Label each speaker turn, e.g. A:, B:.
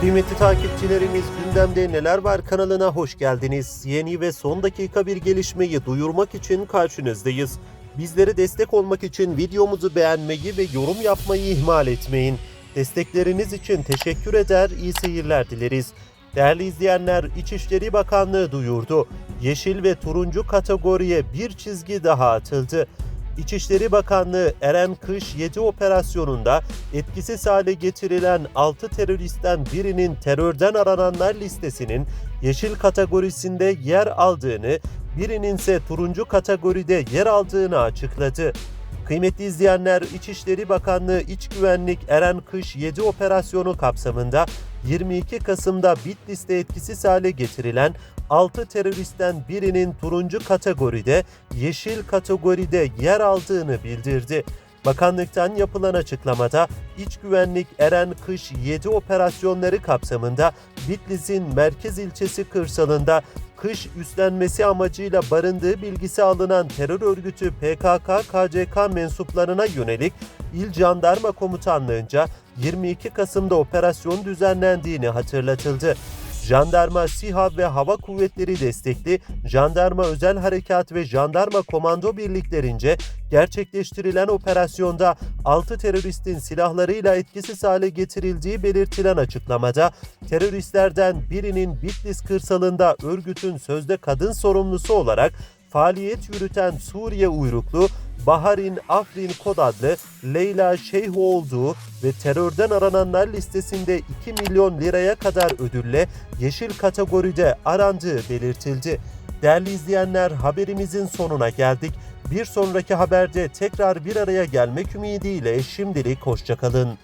A: Kıymetli takipçilerimiz gündemde neler var kanalına hoş geldiniz. Yeni ve son dakika bir gelişmeyi duyurmak için karşınızdayız. Bizlere destek olmak için videomuzu beğenmeyi ve yorum yapmayı ihmal etmeyin. Destekleriniz için teşekkür eder, iyi seyirler dileriz. Değerli izleyenler, İçişleri Bakanlığı duyurdu. Yeşil ve turuncu kategoriye bir çizgi daha atıldı. İçişleri Bakanlığı Eren Kış 7 operasyonunda etkisiz hale getirilen 6 teröristten birinin terörden arananlar listesinin yeşil kategorisinde yer aldığını, birinin ise turuncu kategoride yer aldığını açıkladı. Kıymetli izleyenler, İçişleri Bakanlığı İç Güvenlik Eren Kış 7 operasyonu kapsamında 22 Kasım'da Bitlis'te etkisiz hale getirilen 6 teröristten birinin turuncu kategoride, yeşil kategoride yer aldığını bildirdi. Bakanlıktan yapılan açıklamada İç Güvenlik Eren Kış 7 operasyonları kapsamında Bitlis'in merkez ilçesi kırsalında kış üstlenmesi amacıyla barındığı bilgisi alınan terör örgütü PKK-KCK mensuplarına yönelik İl Jandarma Komutanlığınca 22 Kasım'da operasyon düzenlendiğini hatırlatıldı. Jandarma, SİHA ve Hava Kuvvetleri destekli Jandarma Özel Harekat ve Jandarma Komando birliklerince gerçekleştirilen operasyonda 6 teröristin silahlarıyla etkisiz hale getirildiği belirtilen açıklamada teröristlerden birinin Bitlis kırsalında örgütün sözde kadın sorumlusu olarak faaliyet yürüten Suriye uyruklu Baharin Afrin Kod adlı Leyla Şeyh olduğu ve terörden arananlar listesinde 2 milyon liraya kadar ödülle yeşil kategoride arandığı belirtildi. Değerli izleyenler haberimizin sonuna geldik. Bir sonraki haberde tekrar bir araya gelmek ümidiyle şimdilik hoşçakalın.